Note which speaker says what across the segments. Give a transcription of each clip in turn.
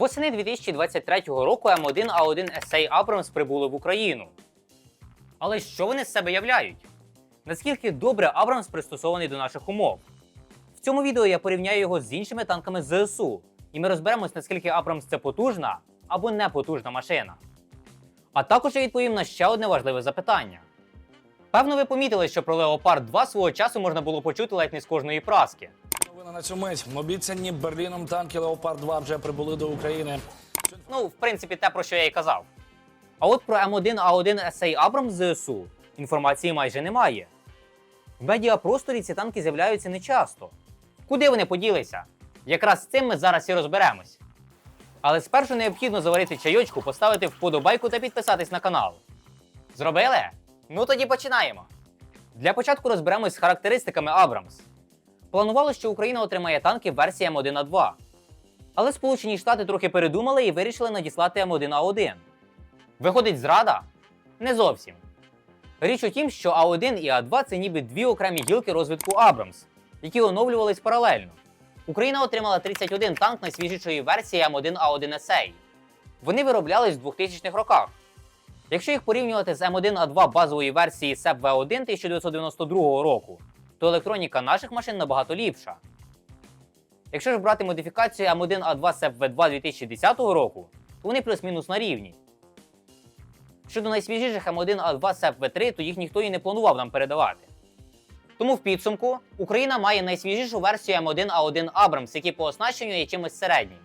Speaker 1: Восени 2023 року М1А1 SA Abrams прибули в Україну. Але що вони з себе являють? Наскільки добре Абрамс пристосований до наших умов? В цьому відео я порівняю його з іншими танками ЗСУ, і ми розберемось, наскільки Абрамс це потужна або непотужна машина. А також я відповім на ще одне важливе запитання. Певно, ви помітили, що про Leopard 2 свого часу можна було почути ледь не з кожної праски.
Speaker 2: Новина на цю мить. Обіцяні Берліном танки Леопард 2 вже прибули до України.
Speaker 1: Ну, в принципі, те, про що я і казав. А от про М1А1 SA Abrams ЗСУ інформації майже немає. В медіапросторі ці танки з'являються нечасто. Куди вони поділися? Якраз з цим ми зараз і розберемось. Але спершу необхідно заварити чайочку, поставити вподобайку та підписатись на канал. Зробили? Ну тоді починаємо. Для початку розберемось з характеристиками Абрамс. Планувалося, що Україна отримає танки версії М1А2. Але Сполучені Штати трохи передумали і вирішили надіслати М1А1. Виходить зрада? Не зовсім. Річ у тім, що А1 і А2 це ніби дві окремі гілки розвитку Абрамс, які оновлювались паралельно. Україна отримала 31 танк найсвіжішої версії М1А1 SA. Вони вироблялись в 2000-х роках. Якщо їх порівнювати з М1А2 базової версії SEP V1 1992 року, то електроніка наших машин набагато ліпша. Якщо ж брати модифікацію М1А2 SEP V2 2010 року, то вони плюс-мінус на рівні. Щодо найсвіжіших М1А2 SEP V3, то їх ніхто і не планував нам передавати. Тому в підсумку Україна має найсвіжішу версію М1А1 Abrams, який по оснащенню є чимось середнім.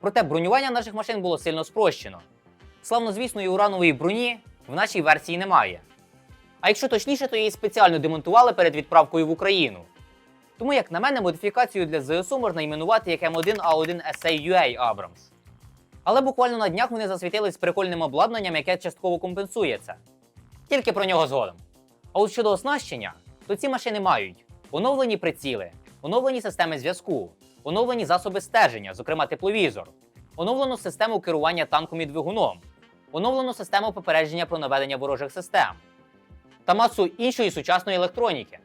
Speaker 1: Проте бронювання наших машин було сильно спрощено. Славнозвісної уранової броні в нашій версії немає. А якщо точніше, то її спеціально демонтували перед відправкою в Україну. Тому, як на мене, модифікацію для ЗСУ можна іменувати як М1А1 SAUA Abrams. Але буквально на днях вони засвітились прикольним обладнанням, яке частково компенсує це. Тільки про нього згодом. А от щодо оснащення, то ці машини мають оновлені приціли, оновлені системи зв'язку, оновлені засоби стеження, зокрема тепловізор, оновлену систему керування танком і двигуном, оновлену систему попередження про наведення ворожих систем та масу іншої сучасної електроніки.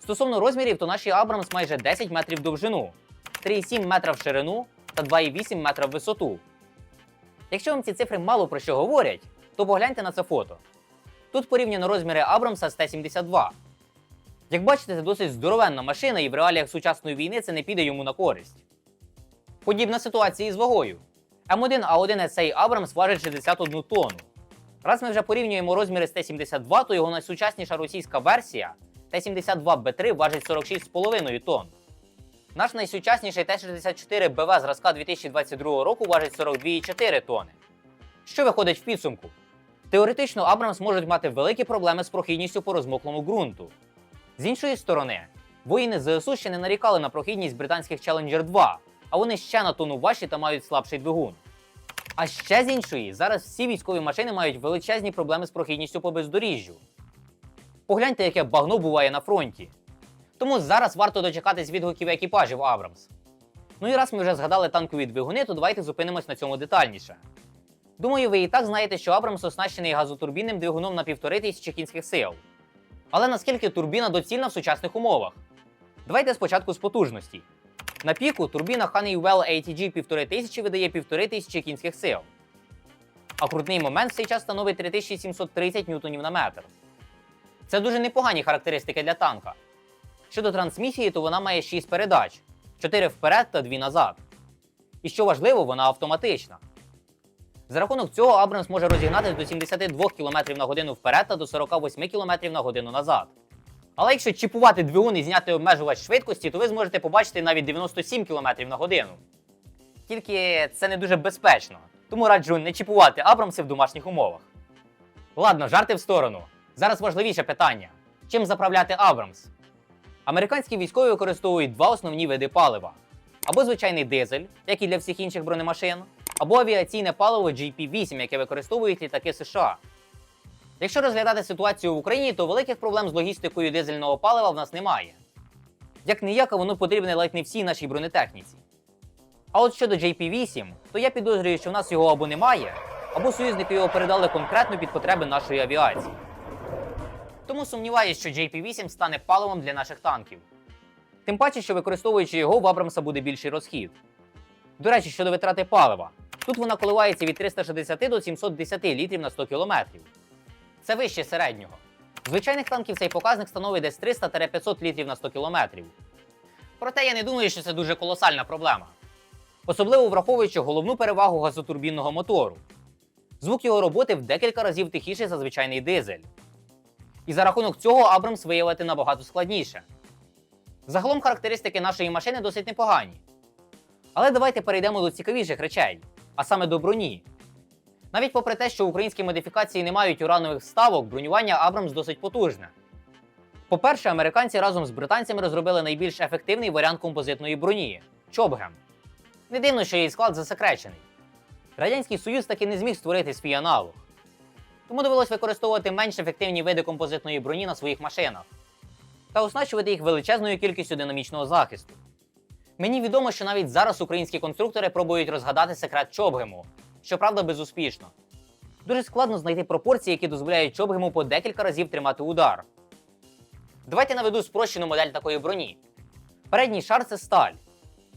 Speaker 1: Стосовно розмірів, то наші Абрамс майже 10 метрів довжину, 3,7 метра в ширину та 2,8 метра в висоту. Якщо вам ці цифри мало про що говорять, то погляньте на це фото. Тут порівняно розміри Абрамса з Т-72. Як бачите, це досить здоровенна машина, і в реаліях сучасної війни це не піде йому на користь. Подібна ситуація і з вагою. М1А1 SAI Абрамс важить 61 тонну. Раз ми вже порівнюємо розміри з Т-72, то його найсучасніша російська версія Т-72Б3 важить 46,5 тонн. Наш найсучасніший Т-64 БВ зразка 2022 року важить 42,4 тонни. Що виходить в підсумку? Теоретично Абрамс можуть мати великі проблеми з прохідністю по розмоклому ґрунту. З іншої сторони, воїни ЗСУ ще не нарікали на прохідність британських Challenger 2, а вони ще на тону важчі та мають слабший двигун. А ще з іншої, зараз всі військові машини мають величезні проблеми з прохідністю по бездоріжжю. Погляньте, яке багно буває на фронті. Тому зараз варто дочекатись відгуків екіпажів Абрамс. Ну і раз ми вже згадали танкові двигуни, то давайте зупинимось на цьому детальніше. Думаю, ви і так знаєте, що Абрамс оснащений газотурбінним двигуном на 1500 кінських сил. Але наскільки турбіна доцільна в сучасних умовах? Давайте спочатку з потужності. На піку турбіна Honeywell ATG 1500 видає 1500 кінських сил. А крутний момент в цей час становить 3730 ньютонів на метр. Це дуже непогані характеристики для танка. Щодо трансмісії, то вона має 6 передач: 4 вперед та 2 назад. І що важливо, вона автоматична. За рахунок цього Абрамс може розігнатися до 72 км на годину вперед та до 48 км на годину назад. Але якщо чіпувати двигун і зняти обмежувач швидкості, то ви зможете побачити навіть 97 км на годину. Тільки це не дуже безпечно, тому раджу не чіпувати Абрамси в домашніх умовах. Ладно, жарти в сторону. Зараз важливіше питання: чим заправляти Абрамс? Американські військові використовують два основні види палива: або звичайний дизель, як і для всіх інших бронемашин, або авіаційне паливо GP8, яке використовують літаки США. Якщо розглядати ситуацію в Україні, то великих проблем з логістикою дизельного палива в нас немає. Як ніяк, воно потрібне ледь не всій нашій бронетехніці. А от щодо JP8, то я підозрюю, що в нас його або немає, або союзники його передали конкретно під потреби нашої авіації. Тому сумніваюся, що JP8 стане паливом для наших танків. Тим паче, що використовуючи його, в Абрамса буде більший розхід. До речі, щодо витрати палива. Тут вона коливається від 360 до 710 літрів на 100 кілометрів. Це вище середнього. Звичайних танків цей показник становить десь 300-500 літрів на 100 кілометрів. Проте я не думаю, що це дуже колосальна проблема. Особливо враховуючи головну перевагу газотурбінного мотору. Звук його роботи в декілька разів тихіший за звичайний дизель. І за рахунок цього Абрамс виявити набагато складніше. Загалом характеристики нашої машини досить непогані. Але давайте перейдемо до цікавіших речей, а саме до броні. Навіть попри те, що українські модифікації не мають уранових вставок, бронювання Абрамс досить потужне. По-перше, американці разом з британцями розробили найбільш ефективний варіант композитної броні Чобгем. Не дивно, що її склад засекречений. Радянський Союз таки не зміг створити свій аналог. Тому довелось використовувати менш ефективні види композитної броні на своїх машинах та оснащувати їх величезною кількістю динамічного захисту. Мені відомо, що навіть зараз українські конструктори пробують розгадати секрет Чобгему, щоправда, безуспішно. Дуже складно знайти пропорції, які дозволяють Чобгему по декілька разів тримати удар. Давайте наведу спрощену модель такої броні. Передній шар це сталь.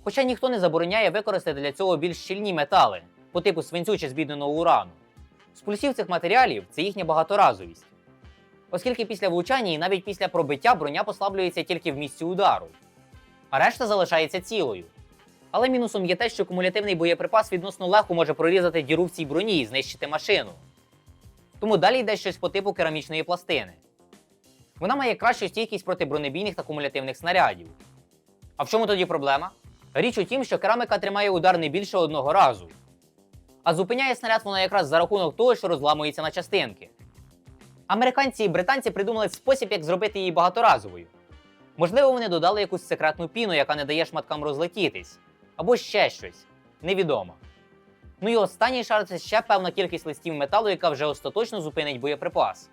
Speaker 1: Хоча ніхто не забороняє використати для цього більш щільні метали, по типу свинцю чи збідненого урану. З плюсів цих матеріалів це їхня багаторазовість. Оскільки після влучання і навіть після пробиття броня послаблюється тільки в місці удару, а решта залишається цілою. Але мінусом є те, що кумулятивний боєприпас відносно легко може прорізати діру в цій броні і знищити машину. Тому далі йде щось по типу керамічної пластини. Вона має кращу стійкість проти бронебійних та кумулятивних снарядів. А в чому тоді проблема? Річ у тім, що керамика тримає удар не більше одного разу. А зупиняє снаряд вона якраз за рахунок того, що розламується на частинки. Американці і британці придумали спосіб, як зробити її багаторазовою. Можливо, вони додали якусь секретну піну, яка не дає шматкам розлетітись, або ще щось. Невідомо. Ну і останній шар це ще певна кількість листів металу, яка вже остаточно зупинить боєприпас.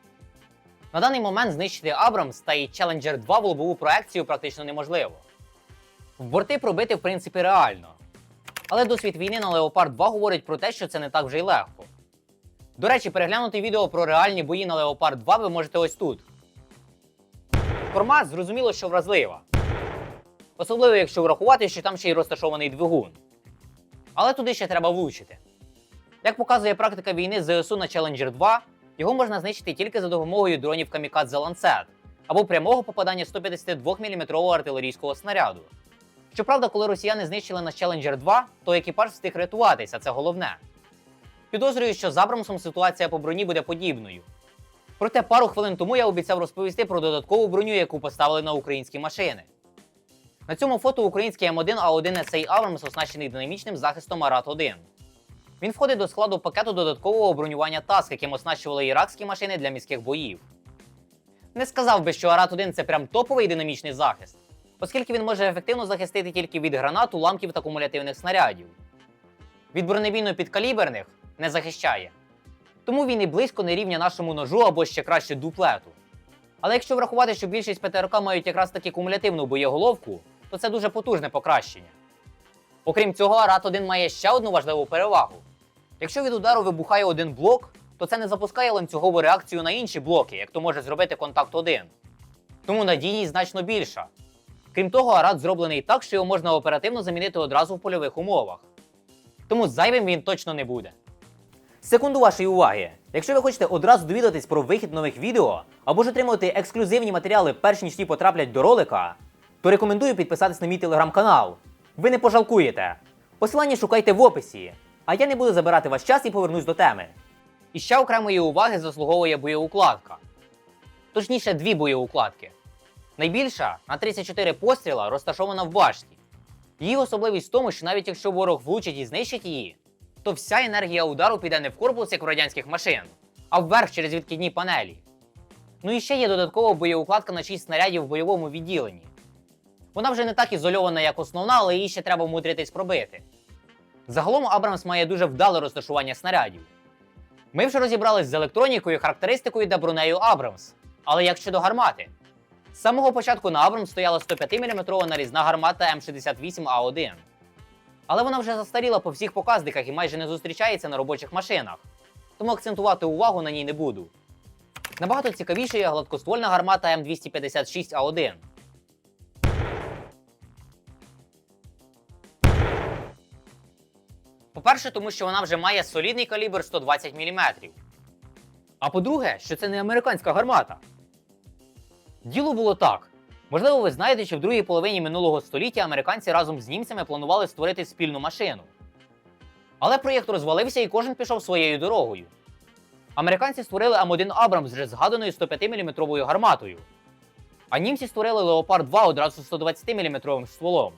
Speaker 1: На даний момент знищити Абрамс та і Challenger 2 в лобову проекцію практично неможливо. В борти пробити, в принципі, реально. Але досвід війни на Leopard 2 говорить про те, що це не так вже й легко. До речі, переглянути відео про реальні бої на Leopard 2 ви можете ось тут. Формат зрозуміло, що вразлива. Особливо, якщо врахувати, що там ще й розташований двигун. Але туди ще треба влучити. Як показує практика війни з ЗСУ на Challenger 2, його можна знищити тільки за допомогою дронів Камікадзе Lancet або прямого попадання 152 мм артилерійського снаряду. Щоправда, коли росіяни знищили наш Challenger 2, то екіпаж встиг рятуватися, це головне. Підозрюю, що з Абрамсом ситуація по броні буде подібною. Проте пару хвилин тому я обіцяв розповісти про додаткову броню, яку поставили на українські машини. На цьому фото український М1 А1 SA Abrams оснащений динамічним захистом Арат 1. Він входить до складу пакету додаткового бронювання ТАСК, яким оснащували іракські машини для міських боїв. Не сказав би, що Арат 1 це прям топовий динамічний захист, оскільки він може ефективно захистити тільки від гранат, уламків та кумулятивних снарядів. Від бронебійно-підкаліберних не захищає. Тому він і близько не рівня нашому ножу або ще краще дуплету. Але якщо врахувати, що більшість ПТРК мають якраз таки кумулятивну боєголовку, то це дуже потужне покращення. Окрім цього, Арат 1 має ще одну важливу перевагу. Якщо від удару вибухає один блок, то це не запускає ланцюгову реакцію на інші блоки, як то може зробити контакт 1. Тому надійність значно більша. Крім того, Арат зроблений так, що його можна оперативно замінити одразу в польових умовах. Тому зайвим він точно не буде. Секунду вашої уваги. Якщо ви хочете одразу довідатись про вихід нових відео або ж отримувати ексклюзивні матеріали перш ніж ті потраплять до ролика, то рекомендую підписатись на мій телеграм-канал. Ви не пожалкуєте. Посилання шукайте в описі. А я не буду забирати ваш час і повернусь до теми. І ще окремої уваги заслуговує боєукладка. Точніше, дві боєукладки. Найбільша на 34 постріла розташована в башті. Її особливість в тому, що навіть якщо ворог влучить і знищить її, то вся енергія удару піде не в корпус, як у радянських машин, а вверх через відкидні панелі. Ну і ще є додаткова боєукладка на 6 снарядів в бойовому відділенні. Вона вже не так ізольована, як основна, але її ще треба вмудритись пробити. Загалом Абрамс має дуже вдале розташування снарядів. Ми вже розібрались з електронікою, характеристикою та бронею Абрамс. Але як щодо гармати? З самого початку на Абрамс стояла 105-мм нарізна гармата М68А1. Але вона вже застаріла по всіх показниках і майже не зустрічається на робочих машинах, тому акцентувати увагу на ній не буду. Набагато цікавіше є гладкоствольна гармата М256А1. По-перше, тому що вона вже має солідний калібр 120 мм. А по-друге, що це не американська гармата. Діло було так. Можливо, ви знаєте, що в другій половині минулого століття американці разом з німцями планували створити спільну машину. Але проєкт розвалився і кожен пішов своєю дорогою. Американці створили М1 Абрамс з вже згаданою 105 мм гарматою. А німці створили Леопард 2 одразу з 120 мм стволом.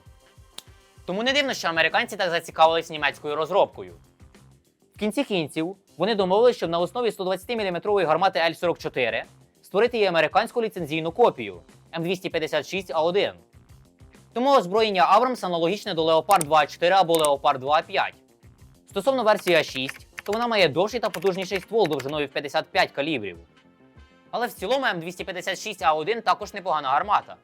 Speaker 1: Тому не дивно, що американці так зацікавились німецькою розробкою. В кінці кінців вони домовилися, щоб на основі 120 мм гармати Л-44 створити і американську ліцензійну копію М256А1. Тому озброєння Абрамс аналогічне до Leopard 2А4 або Leopard 2А5. Стосовно версії А6, то вона має довший та потужніший ствол довжиною в 55 калібрів. Але в цілому М256А1 також непогана гармата.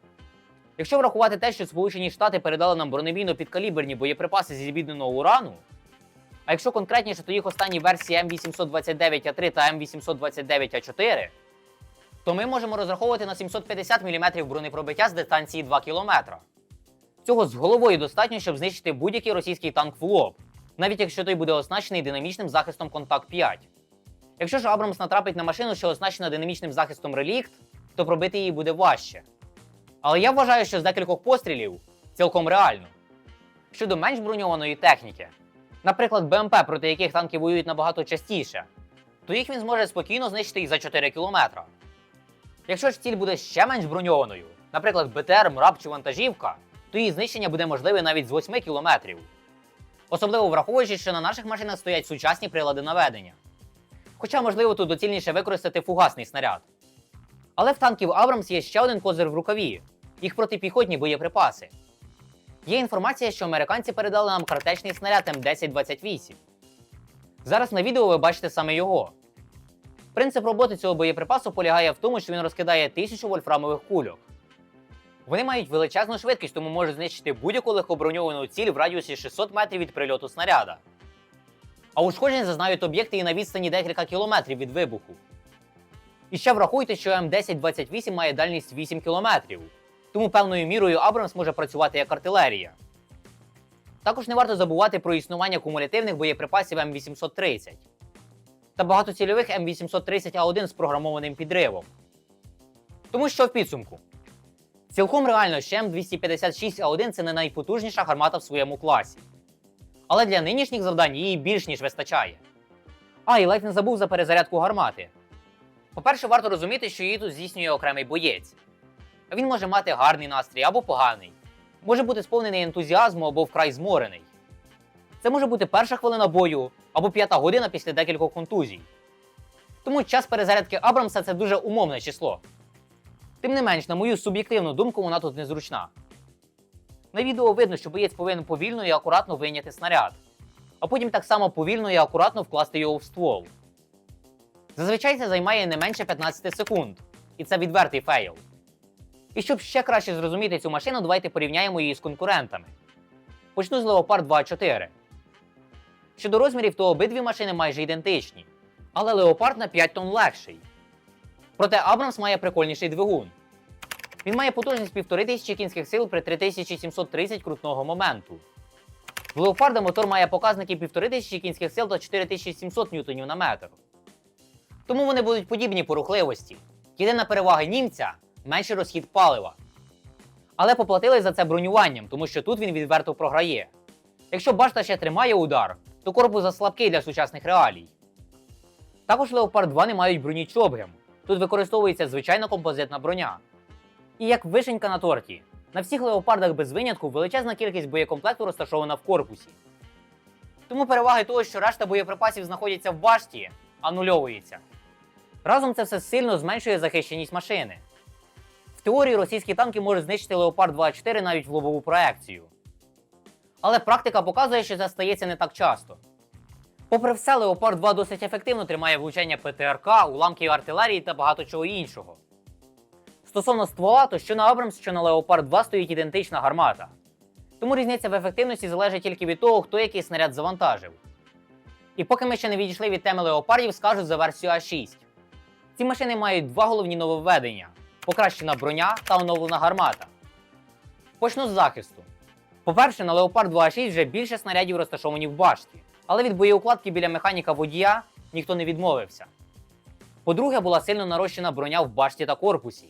Speaker 1: Якщо врахувати те, що Сполучені Штати передали нам бронебійно підкаліберні боєприпаси зі збідненого урану, а якщо конкретніше, то їх останні версії М829А3 та М829А4, то ми можемо розраховувати на 750 мм бронепробиття з дистанції 2 км. Цього з головою достатньо, щоб знищити будь-який російський танк в лоб, навіть якщо той буде оснащений динамічним захистом Контакт 5. Якщо ж Абрамс натрапить на машину, що оснащена динамічним захистом Релікт, то пробити її буде важче. Але я вважаю, що з декількох пострілів цілком реально. Щодо менш броньованої техніки, наприклад, БМП, проти яких танки воюють набагато частіше, то їх він зможе спокійно знищити і за 4 кілометра. Якщо ж ціль буде ще менш броньованою, наприклад, БТР, МРАП чи вантажівка, то її знищення буде можливе навіть з 8 кілометрів. Особливо враховуючи, що на наших машинах стоять сучасні прилади наведення. Хоча, можливо, тут доцільніше використати фугасний снаряд. Але в танків Абрамс є ще один козир в рукаві їх протипіхотні боєприпаси. Є інформація, що американці передали нам картечний снаряд М1028. Зараз на відео ви бачите саме його. Принцип роботи цього боєприпасу полягає в тому, що він розкидає тисячу вольфрамових кульок. Вони мають величезну швидкість, тому можуть знищити будь-яку легкоброньовану ціль в радіусі 600 метрів від прильоту снаряда. А ушкоджень зазнають об'єкти і на відстані декілька кілометрів від вибуху. І ще врахуйте, що М1028 має дальність 8 кілометрів, тому певною мірою Абрамс може працювати як артилерія. Також не варто забувати про існування кумулятивних боєприпасів М830 та багатоцільових М830А1 з програмованим підривом. Тому що в підсумку. Цілком реально, що М256А1 це не найпотужніша гармата в своєму класі. Але для нинішніх завдань її більш ніж вистачає. А, і ледь не забув за перезарядку гармати. По-перше, варто розуміти, що її тут здійснює окремий боєць. Він може мати гарний настрій або поганий, може бути сповнений ентузіазму або вкрай зморений. Це може бути перша хвилина бою або п'ята година після декількох контузій. Тому час перезарядки Абрамса це дуже умовне число. Тим не менш, на мою суб'єктивну думку, вона тут незручна. На відео видно, що боєць повинен повільно і акуратно вийняти снаряд, а потім так само повільно і акуратно вкласти його в ствол. Зазвичай це займає не менше 15 секунд, і це відвертий фейл. І щоб ще краще зрозуміти цю машину, давайте порівняємо її з конкурентами. Почну з Leopard 2.4. Щодо розмірів, то обидві машини майже ідентичні, але Leopard на 5 тонн легший. Проте Абрамс має прикольніший двигун. Він має потужність 1500 кінських сил при 3730 крутного моменту. В Leopard мотор має показники 1500 кінських сил та 4700 ньютонів на метр. Тому вони будуть подібні по рухливості. Єдина перевага німця менший розхід палива. Але поплатили за це бронюванням, тому що тут він відверто програє. Якщо башта ще тримає удар, то корпус заслабкий для сучасних реалій. Також Leopard 2 не мають броні Чобгем. Тут використовується звичайна композитна броня. І як вишенька на торті, на всіх леопардах без винятку величезна кількість боєкомплекту розташована в корпусі. Тому переваги того, що решта боєприпасів знаходяться в башті, анульовується. Разом це все сильно зменшує захищеність машини. Теорії російські танки можуть знищити Leopard 2.4 навіть в лобову проекцію. Але практика показує, що це стається не так часто. Попри все, Leopard 2 досить ефективно тримає влучання ПТРК, уламків артилерії та багато чого іншого. Стосовно ствола, то що на Абрамс, що на Leopard 2 стоїть ідентична гармата. Тому різниця в ефективності залежить тільки від того, хто який снаряд завантажив. І поки ми ще не відійшли від теми леопардів, скажу за версію А6. Ці машини мають два головні нововведення: покращена броня та оновлена гармата. Почну з захисту. По-перше, на Leopard 2A6 вже більше снарядів розташовані в башті. Але від боєукладки біля механіка водія ніхто не відмовився. По-друге, була сильно нарощена броня в башті та корпусі.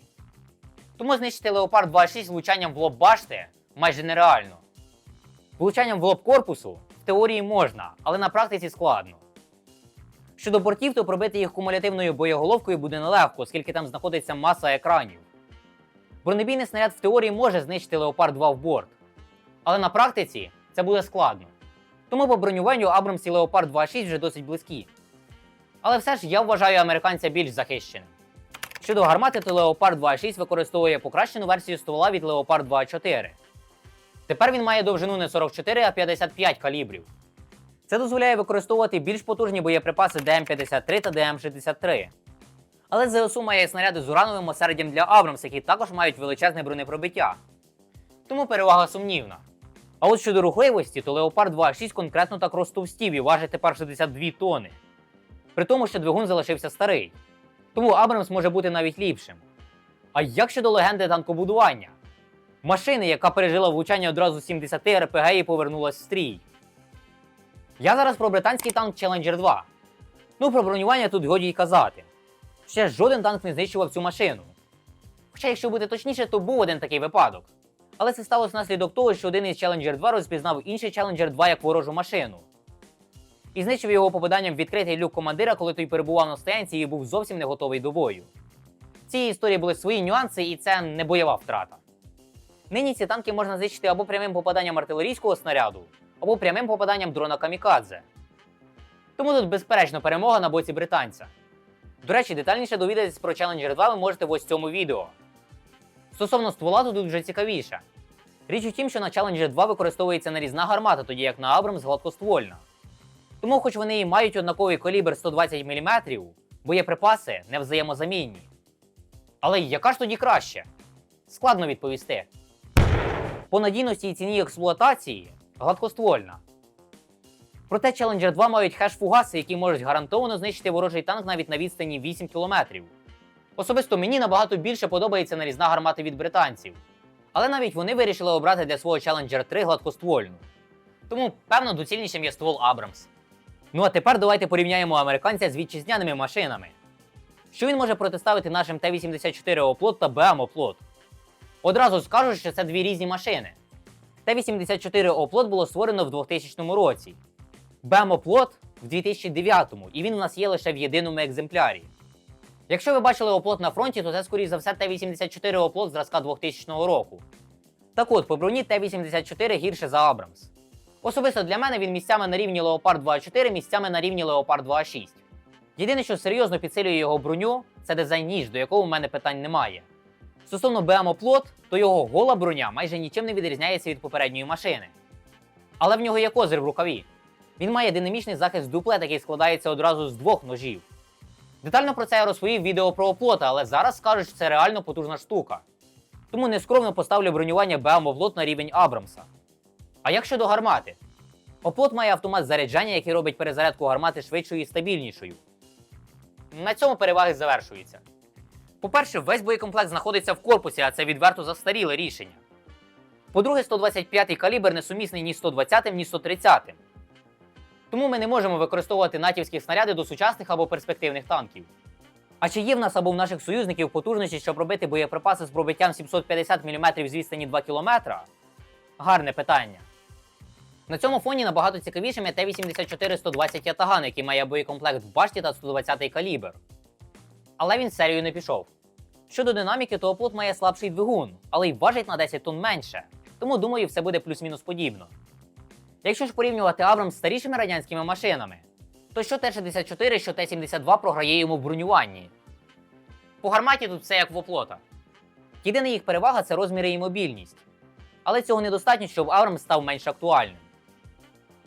Speaker 1: Тому знищити Леопард 2.6 влучанням в лоб башти майже нереально. Влучанням в лоб корпусу в теорії можна, але на практиці складно. Щодо бортів, то пробити їх кумулятивною боєголовкою буде нелегко, оскільки там знаходиться маса екранів. Бронебійний снаряд в теорії може знищити Леопард 2 в борт, але на практиці це буде складно. Тому по бронюванню Абрамс і Леопард 2.6 вже досить близькі. Але все ж я вважаю американця більш захищеним. Щодо гармати, то Леопард 2.6 використовує покращену версію ствола від Леопард 2.4. Тепер він має довжину не 44, а 55 калібрів. Це дозволяє використовувати більш потужні боєприпаси ДМ-53 та ДМ-63. Але ЗСУ має снаряди з урановим осердям для Абрамс, які також мають величезне бронепробиття. Тому перевага сумнівна. А от щодо рухливості, то Леопард 2.6 конкретно так розтовстів і важить тепер 62 тони. При тому, що двигун залишився старий. Тому Абрамс може бути навіть ліпшим. А як щодо легенди танкобудування? Машини, яка пережила влучання одразу 70 РПГ і повернулась в стрій. Я зараз про британський танк Challenger 2. Ну, про бронювання тут годі й казати. Ще жоден танк не знищував цю машину. Хоча, якщо бути точніше, то був один такий випадок. Але це сталося внаслідок того, що один із Challenger 2 розпізнав інший Challenger 2 як ворожу машину. І знищив його попаданням в відкритий люк командира, коли той перебував на стоянці і був зовсім не готовий до бою. В цій історії були свої нюанси, і це не бойова втрата. Нині ці танки можна знищити або прямим попаданням артилерійського снаряду, або прямим попаданням дрона Камікадзе. Тому тут безперечно перемога на боці британця. До речі, детальніше довідатись про Challenger 2 ви можете в ось цьому відео. Стосовно ствола, то тут вже цікавіше. Річ у тім, що на Challenger 2 використовується нарізна гармата, тоді як на Абрамс гладкоствольна. Тому, хоч вони і мають однаковий калібр 120 мм, боєприпаси не взаємозамінні. Але яка ж тоді краще? Складно відповісти. По надійності і ціні експлуатації гладкоствольна. Проте Challenger 2 мають хеш-фугаси, які можуть гарантовано знищити ворожий танк навіть на відстані 8 км. Особисто мені набагато більше подобається нарізна гармата від британців. Але навіть вони вирішили обрати для свого Challenger 3 гладкоствольну. Тому, певно, доцільнішим є ствол Абрамс. Ну а тепер давайте порівняємо американця з вітчизняними машинами. Що він може протиставити нашим Т-84 оплот та БМ оплот? Одразу скажу, що це дві різні машини. Т-84 оплот було створено в 2000 році. БМ оплот в 2009 і він у нас є лише в єдиному екземплярі. Якщо ви бачили оплот на фронті, то це, скоріш за все, Т-84 оплот зразка 2000 року. Так от, по броні Т-84 гірше за Абрамс. Особисто для мене він місцями на рівні Leopard 2.4, місцями на рівні Leopard 2.6. Єдине, що серйозно підсилює його броню, це дизайн ніж, до якого в мене питань немає. Стосовно Плот, то його гола броня майже нічим не відрізняється від попередньої машини. Але в нього є козир в рукаві. Він має динамічний захист дуплет, який складається одразу з двох ножів. Детально про це я розповів відео про оплота, але зараз скажуть, що це реально потужна штука. Тому нескромно поставлю бронювання Оплот на рівень Абрамса. А як щодо гармати? Оплот має автомат заряджання, який робить перезарядку гармати швидшою і стабільнішою. На цьому переваги завершуються. По-перше, весь боєкомплект знаходиться в корпусі, а це відверто застаріле рішення. По-друге, 125-й калібр не сумісний ні 120-м, ні 130-м. Тому ми не можемо використовувати натівські снаряди до сучасних або перспективних танків. А чи є в нас або в наших союзників потужності, щоб робити боєприпаси з пробиттям 750 мм з відстані 2 км? Гарне питання. На цьому фоні набагато цікавішим є Т-84 120 Ятаган, який має боєкомплект в башті та 120-й калібр. Але він серію не пішов. Щодо динаміки, то оплот має слабший двигун, але й важить на 10 тонн менше, тому думаю, все буде плюс-мінус подібно. Якщо ж порівнювати Абрам з старішими радянськими машинами, то що Т-64, що Т-72 програє йому в бронюванні. По гарматі тут все як в оплота. Єдина їх перевага це розміри і мобільність. Але цього недостатньо, щоб Абрам став менш актуальним.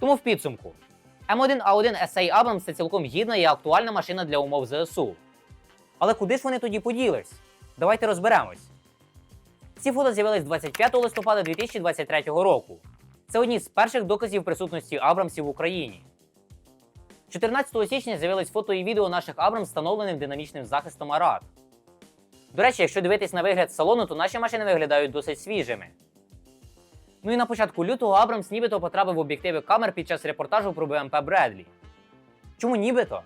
Speaker 1: Тому в підсумку, М1А1 SA Abrams це цілком гідна і актуальна машина для умов ЗСУ. Але куди ж вони тоді поділись? Давайте розберемось. Ці фото з'явились 25 листопада 2023 року. Це одні з перших доказів присутності Абрамсів в Україні. 14 січня з'явились фото і відео наших Абрамс встановленим динамічним захистом Арат. До речі, якщо дивитись на вигляд салону, то наші машини виглядають досить свіжими. Ну і на початку лютого Абрамс нібито потрапив в об'єктиви камер під час репортажу про БМП Бредлі. Чому нібито?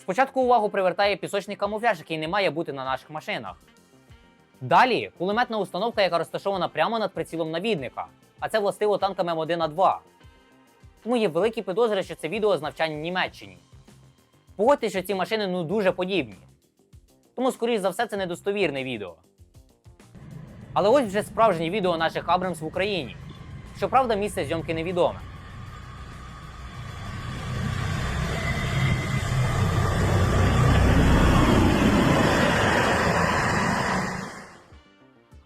Speaker 1: Спочатку увагу привертає пісочний камуфляж, який не має бути на наших машинах. Далі кулеметна установка, яка розташована прямо над прицілом навідника, а це властиво танкам М1А2. Тому є великі підозри, що це відео з навчання Німеччині. Погодьте, що ці машини ну дуже подібні. Тому, скоріш за все, це недостовірне відео. Але ось вже справжнє відео наших Абрамс в Україні. Щоправда, місце зйомки невідоме.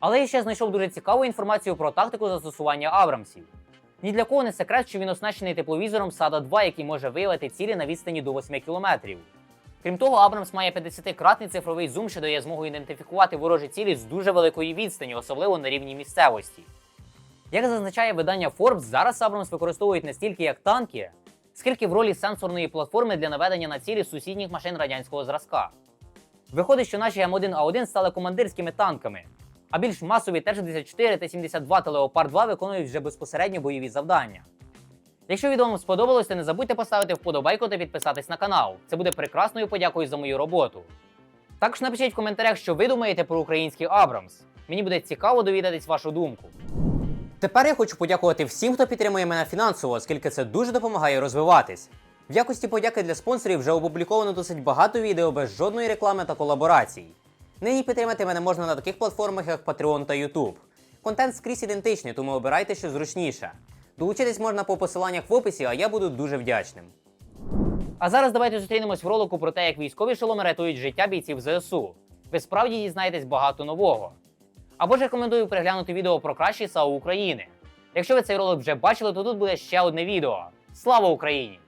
Speaker 1: Але я ще знайшов дуже цікаву інформацію про тактику застосування Абрамсів. Ні для кого не секрет, що він оснащений тепловізором SADA 2, який може виявити цілі на відстані до 8 кілометрів. Крім того, Абрамс має 50-кратний цифровий зум, що дає змогу ідентифікувати ворожі цілі з дуже великої відстані, особливо на рівні місцевості. Як зазначає видання Forbes, зараз Абрамс використовують не стільки як танки, скільки в ролі сенсорної платформи для наведення на цілі сусідніх машин радянського зразка. Виходить, що наші М1А1 стали командирськими танками, а більш масові Т-64 та 72 та Леопард 2 виконують вже безпосередньо бойові завдання. Якщо відео вам сподобалось, то не забудьте поставити вподобайку та підписатись на канал. Це буде прекрасною подякою за мою роботу. Також напишіть в коментарях, що ви думаєте про український Абрамс. Мені буде цікаво довідатись вашу думку. Тепер я хочу подякувати всім, хто підтримує мене фінансово, оскільки це дуже допомагає розвиватись. В якості подяки для спонсорів вже опубліковано досить багато відео без жодної реклами та колаборацій. Нині підтримати мене можна на таких платформах, як Patreon та YouTube. Контент скрізь ідентичний, тому обирайте що зручніше. Долучитись можна по посиланнях в описі, а я буду дуже вдячним. А зараз давайте зустрінемось в ролику про те, як військові шоломи рятують життя бійців ЗСУ. Ви справді дізнаєтесь багато нового. Або ж рекомендую переглянути відео про кращі САУ України. Якщо ви цей ролик вже бачили, то тут буде ще одне відео. Слава Україні!